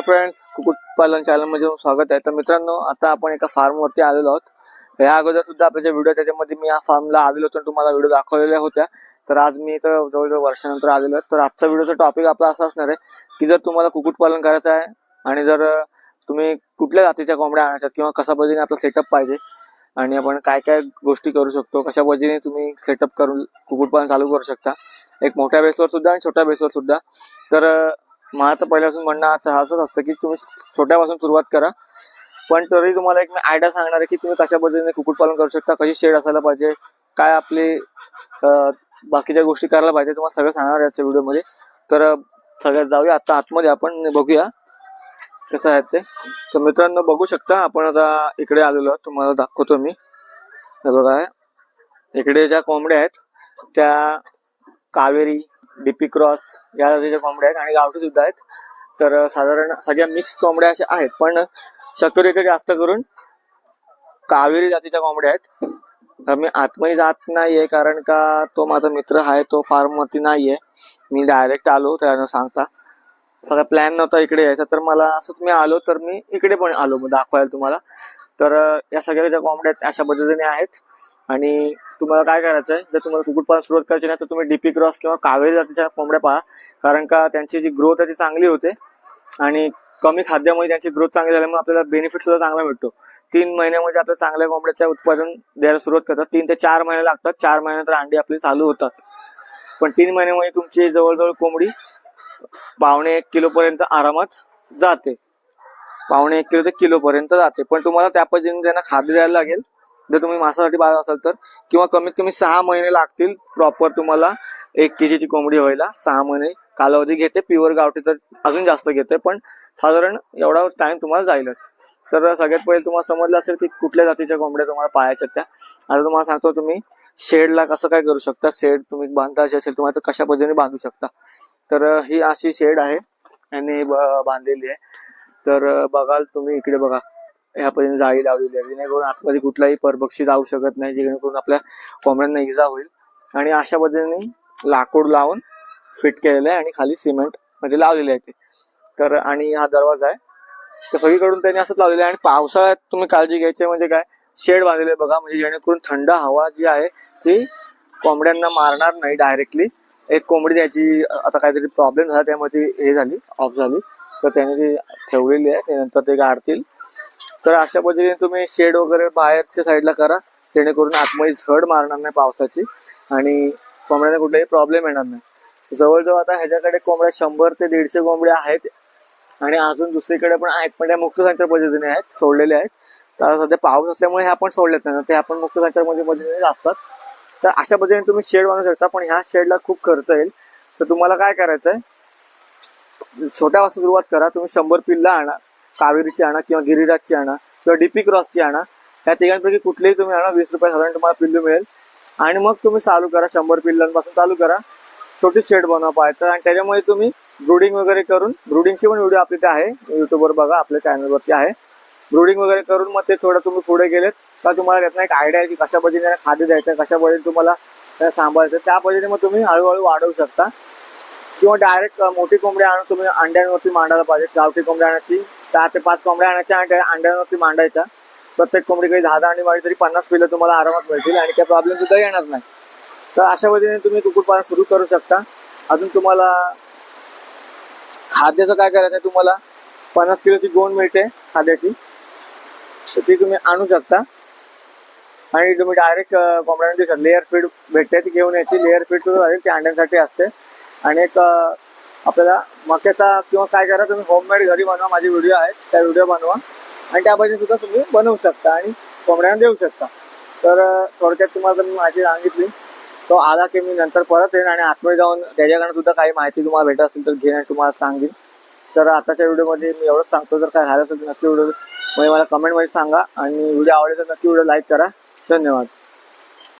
Hello friends कुक्कुटपालन चॅनलमध्ये स्वागत आहे. तर मित्रांनो आता आपण एका फार्मवरती आलेलो आहोत. या अगोदर सुद्धा आपल्या जे व्हिडिओ त्याच्यामध्ये मी या फार्मला आलेलो होतो आणि तुम्हाला व्हिडिओ दाखवलेल्या होत्या. तर आज मी इथं जवळजवळ वर्षानंतर आलेलो आहे. तर आजचा व्हिडिओचा टॉपिक आपला असा असणार आहे की जर तुम्हाला कुक्कुटपालन करायचं आहे आणि जर तुम्ही कुठल्या जातीच्या कोंबड्या आणायच्या किंवा कशा पद्धतीने आपला सेटअप पाहिजे आणि आपण काय काय गोष्टी करू शकतो कशा पद्धतीने तुम्ही सेटअप करून कुक्कुटपालन चालू करू शकता. एक मोठ्या बेसवर सुद्धा आणि छोट्या बेसवर सुद्धा. तर माझं पहिल्यापासून म्हणणं असं असंच असतं की तुम्ही छोट्यापासून सुरुवात करा. पण तरी तुम्हाला एक मी आयडिया सांगणार आहे की तुम्ही कशा पद्धतीने कुक्कुटपालन करू शकता कशी शेड असायला पाहिजे काय आपले बाकीच्या गोष्टी करायला पाहिजे तुम्हाला सगळं सांगणार आहे आजच्या व्हिडिओमध्ये. तर सगळ्यात जाऊया. आता आतमध्ये आपण बघूया कसं आहे ते. तर मित्रांनो बघू शकता आपण आता इकडे आलेलो तुम्हाला दाखवतो मी. बघा इकडे ज्या कोंबड्या आहेत त्या कावेरी डीपी क्रॉस या जातीच्या कोंबड्या आहेत आणि गावठी सुद्धा आहेत. तर साधारण सगळ्या मिक्स कोंबड्या अशा आहेत पण शक्यतो जास्त करून कावेरी जातीच्या कोंबड्या आहेत. तर मी आतमध्ये जात नाहीये कारण का तो माझा मित्र आहे तो फार्म नाही नाहीये. मी डायरेक्ट आलो त्यानं सांगता. सगळा प्लॅन नव्हता इकडे यायचा तर मला असंच मी आलो तर मी इकडे पण आलो मग दाखवायला तुम्हाला. तर या सगळ्या ज्या कोंबड्या आहेत अशा पद्धतीने आहेत. आणि तुम्हाला काय करायचं आहे जर तुम्हाला कुक्कुटपालन सुरुवात करायची नाही तर तुम्ही डीपी क्रॉस किंवा कावेरी जातीच्या कोंबड्या पहा. कारण का त्यांची जी ग्रोथ आहे ती चांगली होते. आणि कमी खाद्यामुळे त्यांची ग्रोथ चांगली झाल्यामुळे आपल्याला बेनिफिट सुद्धा चांगला मिळतो. तीन महिन्यामध्ये आपल्या चांगल्या कोंबड्याच्या उत्पादन द्यायला सुरुवात करतात. तीन ते चार महिने लागतात. चार महिन्यानंतर अंडी आपली चालू होतात. पण तीन महिन्यामध्ये तुमची जवळजवळ कोंबडी पावणे एक किलोपर्यंत आरामात जाते. पावणे एक किलो ते किलोपर्यंत जाते. पण तुम्हाला त्या पद्धतीने त्यांना खाद्य द्यायला लागेल. जर तुम्ही मांसासाठी बाहेर असाल तर किंवा कमीत कमी सहा महिने लागतील प्रॉपर तुम्हाला एक केजीची कोंबडी व्हायला. सहा महिने कालावधी घेते प्युअर गावठी तर अजून जास्त घेते पण साधारण एवढा टाइम तुम्हाला जाईलच. तर सगळ्यात पहिले तुम्हाला समजलं असेल की कुठल्या जातीच्या कोंबड्या तुम्हाला पाळायच्या त्या. आता तुम्हाला सांगतो तुम्ही शेडला कसं काय करू शकता? शेड तुम्ही बांधायची असेल तुम्हाला तर कशा पद्धतीने बांधू शकता? तर ही अशी शेड आहे यांनी बांधलेली आहे. तर बघाल तुम्ही इकडे बघा. ह्यापर्यंत जाळी लावलेली आहे. जेणेकरून आतमध्ये कुठलाही परभक्षी जाऊ शकत नाही जेणेकरून आपल्या कोंबड्यांना इजा होईल. आणि अशा पद्धतीने लाकूड लावून फिट केलेलं आहे आणि खाली सिमेंटमध्ये लावलेले आहे ते. तर आणि हा दरवाजा आहे. तर सगळीकडून त्यांनी असंच लावलेलं आहे. आणि पावसाळ्यात तुम्ही काळजी घ्यायची म्हणजे काय? शेड बांधलेले बघा. म्हणजे जेणेकरून थंड हवा जी आहे ती कोंबड्यांना मारणार नाही डायरेक्टली एक कोंबडी त्याची आता काहीतरी प्रॉब्लेम झाला त्यामध्ये हे झाली ऑफ झाली. तर त्याने ती ठेवलेली आहे. त्यानंतर ते गाडतील. तर अशा पद्धतीने तुम्ही शेड वगैरे बाहेरच्या साईडला करा. जेणेकरून आतमध्ये झड मारणार नाही पावसाची आणि कोंबड्यांना कुठलाही प्रॉब्लेम येणार नाही. जवळजवळ आता ह्याच्याकडे कोंबड्या शंभर ते दीडशे कोंबड्या आहेत आणि अजून दुसरीकडे पण आहेत पण त्या मुक्त संचार पद्धतीने आहेत सोडलेले आहेत. तर आता सध्या पाऊस असल्यामुळे ह्या पण सोडल्यात नाही ते आपण मुक्त संचार पद्धतीने असतात. तर अशा पद्धतीने तुम्ही शेड बांधू शकता पण ह्या शेडला खूप खर्च येईल. तर तुम्हाला काय करायचं आहे छोट्यापासून सुरुवात करा तुम्ही शंभर पिल्ला आणा. कावेरीची आणा किंवा गिरिराजची आणा किंवा डीपी क्रॉसची आणा या तिघांपैकी कुठलीही तुम्ही आणा वीस रुपये साधारण तुम्हाला पिल्लू मिळेल. आणि मग तुम्ही चालू करा शंभर पिल्लांपासून चालू करा. छोटी शेड बनवा पाहायचं आणि त्याच्यामुळे तुम्ही ब्रुडिंग वगैरे करून ब्रुडिंगची पण व्हिडिओ आपली ते आहे युट्यूबवर बघा आपल्या चॅनलवरती आहे. ब्रुडिंग वगैरे करून मग ते थोडं तुम्ही पुढे गेलेत. का तुम्हाला त्यातनं एक आयडिया आहे की कशा पद्धतीने त्यांना खाद्य द्यायचं कशा पद्धतीने तुम्हाला त्याला सांभाळायचं त्या पद्धतीने मग तुम्ही हळूहळू वाढवू शकता. किंवा डायरेक्ट मोठी कोंबडी आणून तुम्ही अंड्यांवरती मांडायला पाहिजे गावठी कोंबडी आणायची चार ते पाच कोंबड्या आणायच्या आणि त्या अंड्यांवरती मांडायच्या. प्रत्येक कोंबडी काही दहा दहा अंडी वाढी तरी पन्नास किलो तुम्हाला आरामात मिळतील आणि त्या प्रॉब्लेम सुद्धा येणार नाही. तर अशा पद्धतीने तुम्ही कुक्कुटपालन सुरू करू शकता. अजून तुम्हाला खाद्याचं काय करायचं आहे तुम्हाला? पन्नास किलोची गोंड मिळते खाद्याची. तर ती तुम्ही आणू शकता. आणि तुम्ही डायरेक्ट कोंबड्यांना देऊ शकता. लेअर फीड भेटते ती घेऊन यायची. लेअर फीड सुद्धा आहे ती अंड्यांसाठी असते. आणि एक आपल्याला मक्याचा किंवा काय करा तुम्ही होममेड घरी बनवा. माझे व्हिडिओ आहेत त्या व्हिडिओ बनवा. आणि त्या सुद्धा तुम्ही बनवू शकता आणि कोंबड्यांना देऊ शकता. तर थोडक्यात तुम्हाला मी माहिती सांगितली. तो आला की मी नंतर परत येईन आणि आतमध्ये जाऊन त्याच्याकडनं सुद्धा काही माहिती तुम्हाला भेटत असेल तर घेईन आणि तुम्हाला सांगेन. तर आताच्या व्हिडिओमध्ये मी एवढंच सांगतो. जर काय झालं असेल तर नक्की व्हिडिओ म्हणजे मला कमेंटमध्ये सांगा. आणि व्हिडिओ आवडेल तर नक्की व्हिडिओ लाईक करा. धन्यवाद.